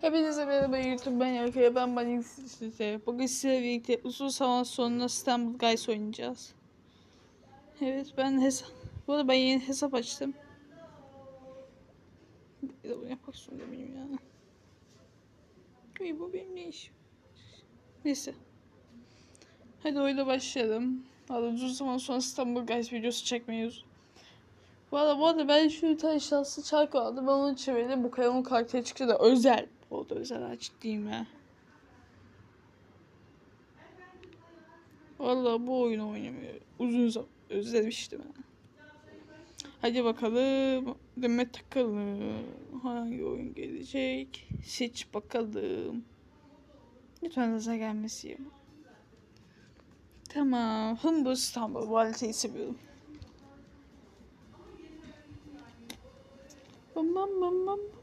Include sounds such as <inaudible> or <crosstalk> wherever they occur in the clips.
Hepinize merhaba YouTube ben Yakaya ben Banik size. Bugün sizlerle birlikte uzun zaman sonra İstanbul Guys oynayacağız. Evet ben hesap bu arada ben yeni hesap açtım. Bir de bunu yapmak zorunda mıyım ya? Bu benim ne işim? Neyse. Hadi oyuna başlayalım. Valla uzun zaman sonra İstanbul Guys videosu çekmiyoruz. Bu arada, bu arada ben şu tane şanslı çark aldım. Ben onu çevirdim. Bu kalemun karakteri çıktı da özel. O da özel açtım ha. Valla bu oyunu oynamıyor. Uzun zaman özlemiştim ha. Hadi bakalım. Demet takalım. Hangi oyun gelecek? Seç bakalım. Lütfen hızla gelmesi. Tamam. Hımbır İstanbul. Bu haritayı seviyorum. Bam bam bam bam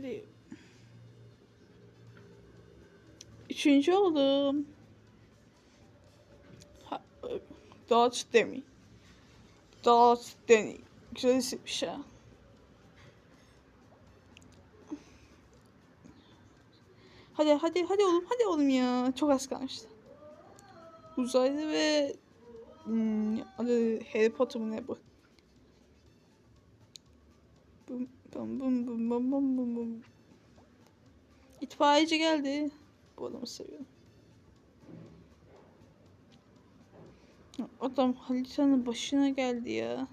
Hadi. Üçüncü oldum. Dağıt demi. Dağıt demi. Güzel isimmiş ha. Hadi hadi hadi oğlum hadi oğlum ya. Çok az kalmıştı. Uzaylı ve hmm, Harry Potter mı ne bu? Bum bum bum bum bum bum bum bum. İtfaiyeci geldi. Bu adamı seviyorum. Adam haritanın başına geldi ya.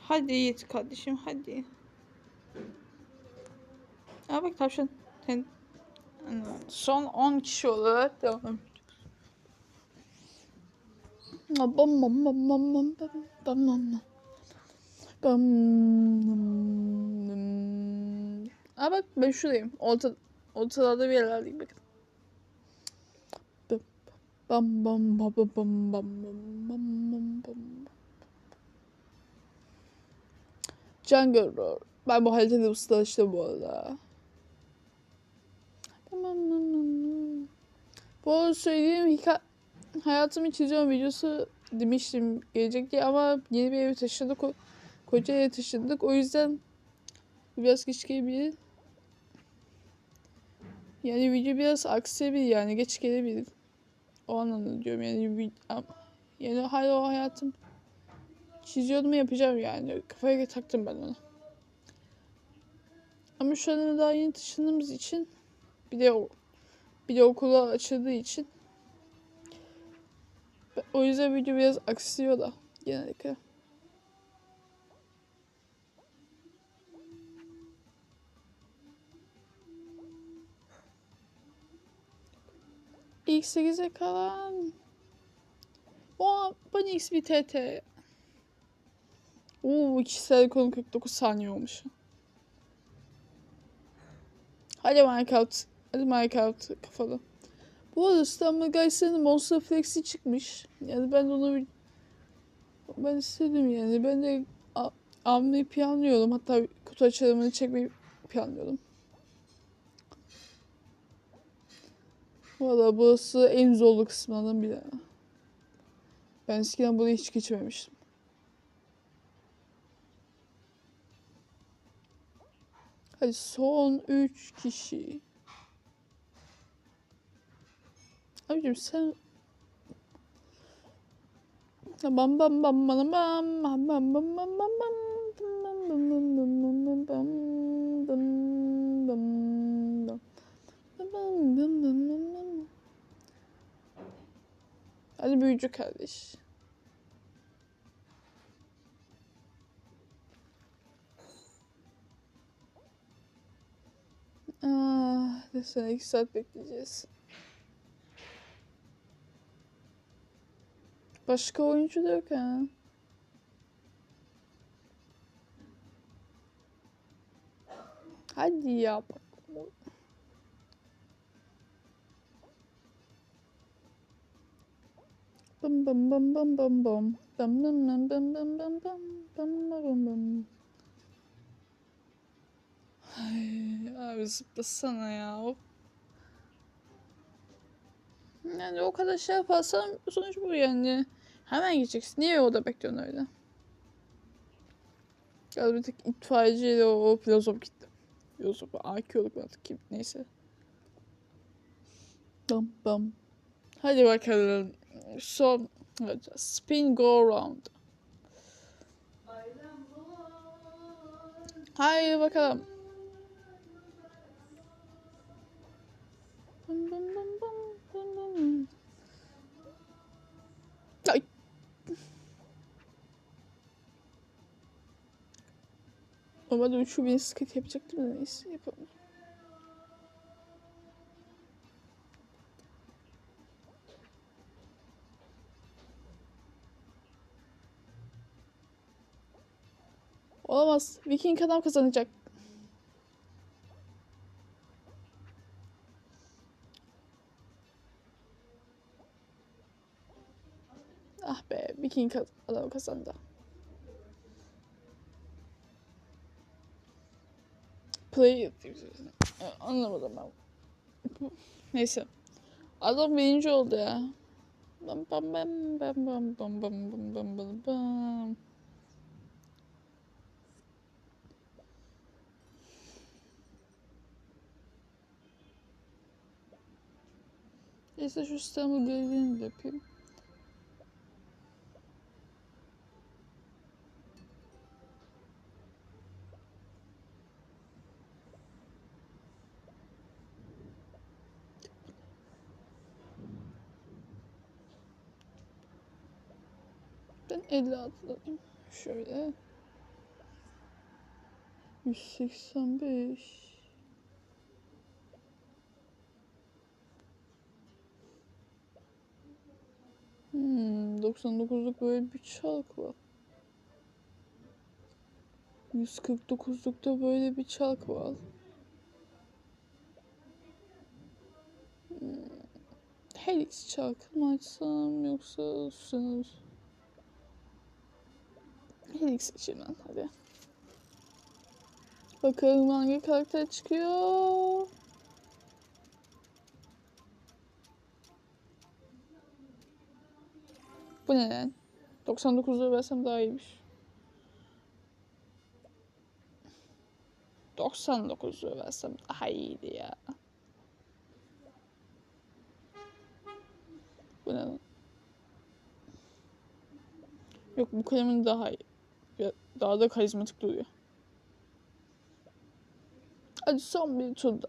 Hadi Yiğit kardeşim hadi. Aa bak tavşan. Son 10 kişi olarak devam Aa bak ben şuradayım. Orta, ortalarda bir yerlerdeyim bakın. Bam bam bam bam bam bam bam bam bam. Can görür. Ben bu haritada ustalaştım bu arada. Bu söylediğim hikaye hayatımı çiziyorum videosu demiştim gelecek diye ama yeni bir eve taşındık. Ko koca eve taşındık. O yüzden biraz geç gelebilir. Yani video biraz aksayabilir yani geç gelebilir. O anlamda diyorum yani yani hala o hayatım çiziyordum yapacağım yani. Kafaya taktım ben onu. Ama şu an daha yeni taşındığımız için bir de bir de okula açıldığı için o yüzden video biraz aksıyor da genellikle. İlk 8'e kalan o bana X bir TT. Oo kişisel konu 49 saniye olmuş. Hadi Minecraft. Hadi Minecraft kafalı. Bu arada İstanbul Guys'ın Monster Flex'i çıkmış. Yani ben onu bir... Ben istedim yani. Ben de almayı planlıyorum. Hatta kutu açılımını çekmeyi planlıyorum. Valla burası en zorlu kısmından biri. Ben eskiden burayı hiç geçmemiştim. Hadi son 3 kişi. Abicim sen bam bam bam bam bam bam bam bam bam bam bam Hadi büyücü kardeş. Ah, desene iki saat bekleyeceğiz. Başka oyuncu da yok ha. Hadi ya. Bum bum bum bum bum bum. Bum bum bum bum bum bum bum. Bum bum bum. Ay, abi zıplasana ya. Hop. Yani o kadar şey yaparsan sonuç bu yani. Hemen gideceksin. Niye orada bekliyorsun öyle? Ya bir tek itfaiyeciyle o, o filozof gitti. Filozof, arkeolog artık kim neyse. Bam bam. Hadi bakalım. Son. Spin go round. Haydi bakalım. Bam bam Normalde üçü bir skit yapacaktım da neyse yapalım. Olamaz. Viking adam kazanacak. Ah be, Viking adam kazandı. Play anlamadım ben. <laughs> Neyse. Adam birinci oldu ya. Bam bam bam bam bam bam bam bam bam bam bam. Neyse şu İstanbul görevini de yapayım. Ben 56'dayım. Şöyle. 185. Hmm, 99'luk böyle bir çalk var. 149'lukta böyle bir çalk var. Hmm. Helix çalkı mı açsam yoksa sınır? Helix seçeyim ben hadi. Bakalım hangi karakter çıkıyor. Bu ne lan? 99'u versem daha iyiymiş. 99'u versem daha iyiydi ya. Bu ne lan? Yok bu kalemin daha iyi. Daha da karizmatik duruyor. Hadi son bir turda.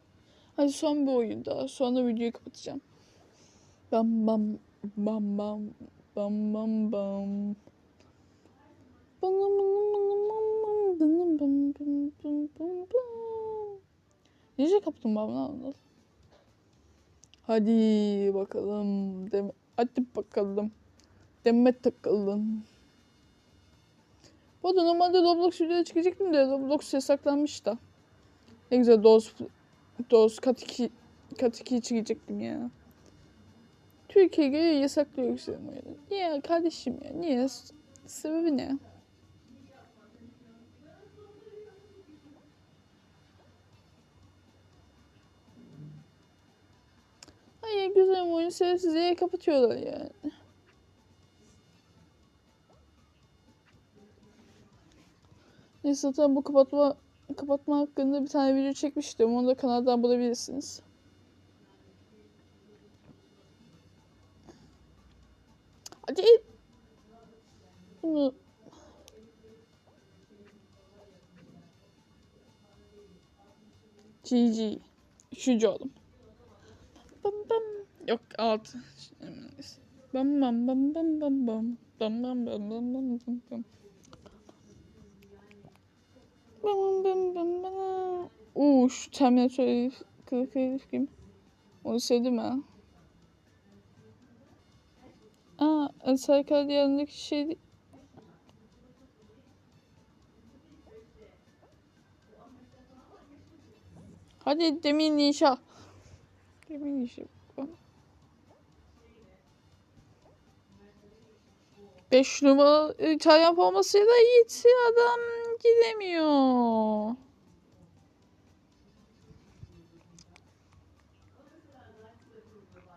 Hadi son bir oyun daha. Sonra videoyu kapatacağım. Bam bam bam bam bam bam bam. Bam bam bam bam bam bam bam bam bam bam. Nece kaplumbağa mı lan onlar? Hadi bakalım. Dem Hadi bakalım. Demet takılın. Bu arada normalde Roblox videoya çıkacaktım da Roblox yasaklanmış da. Ne güzel Doz, Doz Kat 2, Kat 2'yi çıkacaktım ya. Türkiye göre yasaklıyor güzelim oyunu. Niye kardeşim ya? Niye? Sebebi ne? Hayır güzel oyunu sebepsiz yere kapatıyorlar yani. Neyse zaten bu kapatma kapatma hakkında bir tane video çekmiştim. Onu da kanaldan bulabilirsiniz. Hadi. Bunu GG. Üçüncü oldum. Bam bam. Yok altı. Bam bam bam bam bam bam. Bam bam bam bam bam bam Oo şu Terminator kılık herif kim? Onu sevdim ha. Aa Serkan yanındaki şey Hadi demin inşa. Demin inşa. Beş numara İtalyan formasıyla Yiğit adam gidemiyor.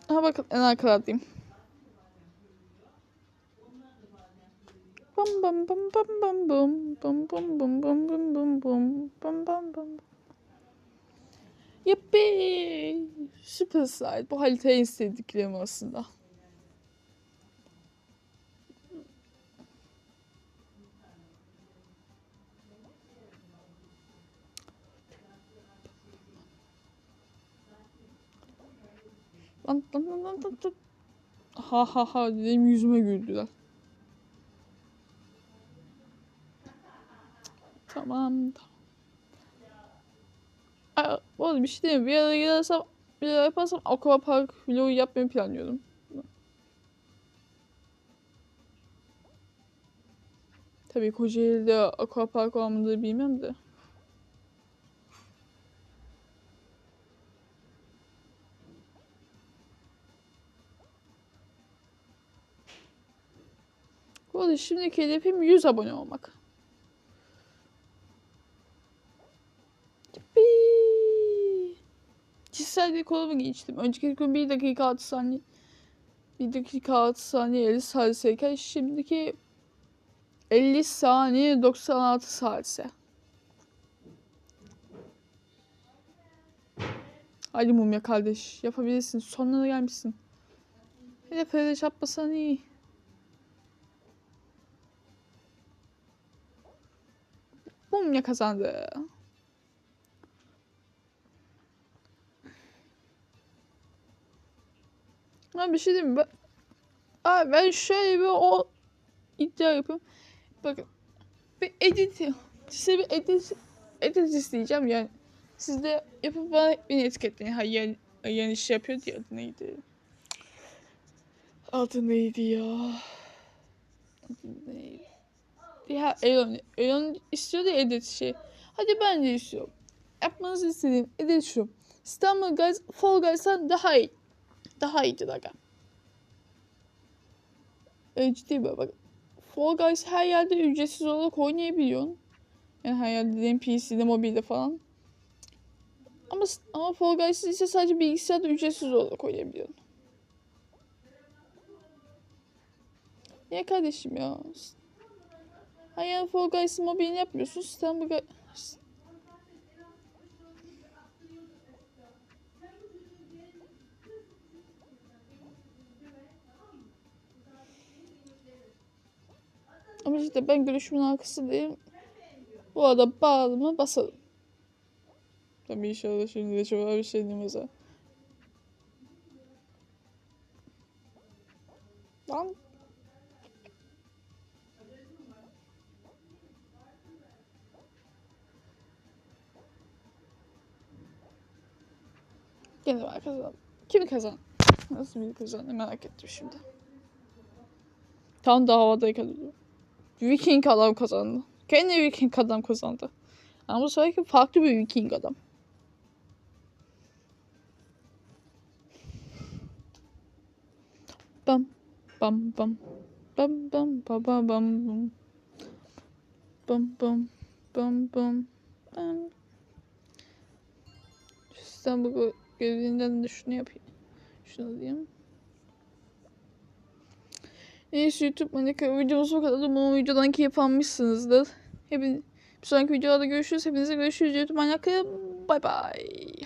Ha bakın en arkalardayım. Bam bam bam bam bam bam bam bam bam bam bam bam bam bam bam bam Yuppi! Süper slide. Bu haritayı istediklerim aslında. Ha ha ha dedim yüzüme güldüler. Tamam. tamam. Aa, arada bir şey diyeyim. Bir ara gidersem bir ara yaparsam aquapark vlogu yapmayı planlıyorum. Tabii Kocaeli'de aquapark var mıdır bilmem de. Arada şimdiki hedefim 100 abone olmak. Yuppi! Kişisel bir kolumu geçtim. Önceki gün 1 dakika 6 saniye 1 dakika 6 saniye 50 salseyken şimdiki 50 saniye 96 salise. Hadi mumya kardeş yapabilirsin. Sonuna gelmişsin. Hedeflere çarpmasan iyi. Mumya kazandı. Ha bir şey diyeyim? Ben, Abi ben şöyle bir o iddia yapayım. Bakın bir edit size bir edit edit isteyeceğim yani. Siz de yapıp bana beni etiketleyin. Ha yeni, yeni iş yapıyor diye adı neydi? Adı neydi ya? Adı neydi? Ya Elon, Elon istiyor da edit şey. Hadi ben de istiyorum. Yapmanızı istediğim edit şu. İstanbul Guys, Fall Guys'tan daha iyi. Daha iyidir aga. E, ciddi mi? Bak. Fall Guys her yerde ücretsiz olarak oynayabiliyorsun. Yani her yerde dediğim PC'de, mobilde falan. Ama ama Fall Guys ise sadece bilgisayarda ücretsiz olarak oynayabiliyorsun. Niye kardeşim ya? Ha yani Fall Guys'ın mobilini yapmıyorsun. İstanbul Guys... Ama işte ben görüşümün arkasındayım. Bu arada bağlımı basalım. Tabii inşallah şimdi de çok bir şey o zaman. Lan. Gene ben kazandım. Kim kazandı? Nasıl biri kazandı merak ettim şimdi. Tam da havadayken. Viking adam kazandı. Kendi Viking adam kazandı. Ama bu seferki farklı bir Viking adam. Bam bam bam bam bam bam bam bam bam bam bam bam bam İstanbul görevliğinden de şunu yapayım. Şunu diyeyim. Neyse YouTube Manika videosu bu kadar. Umarım videodan keyif almışsınızdır. Hepin, bir sonraki videoda görüşürüz. Hepinize görüşürüz YouTube Manika. Bay bay.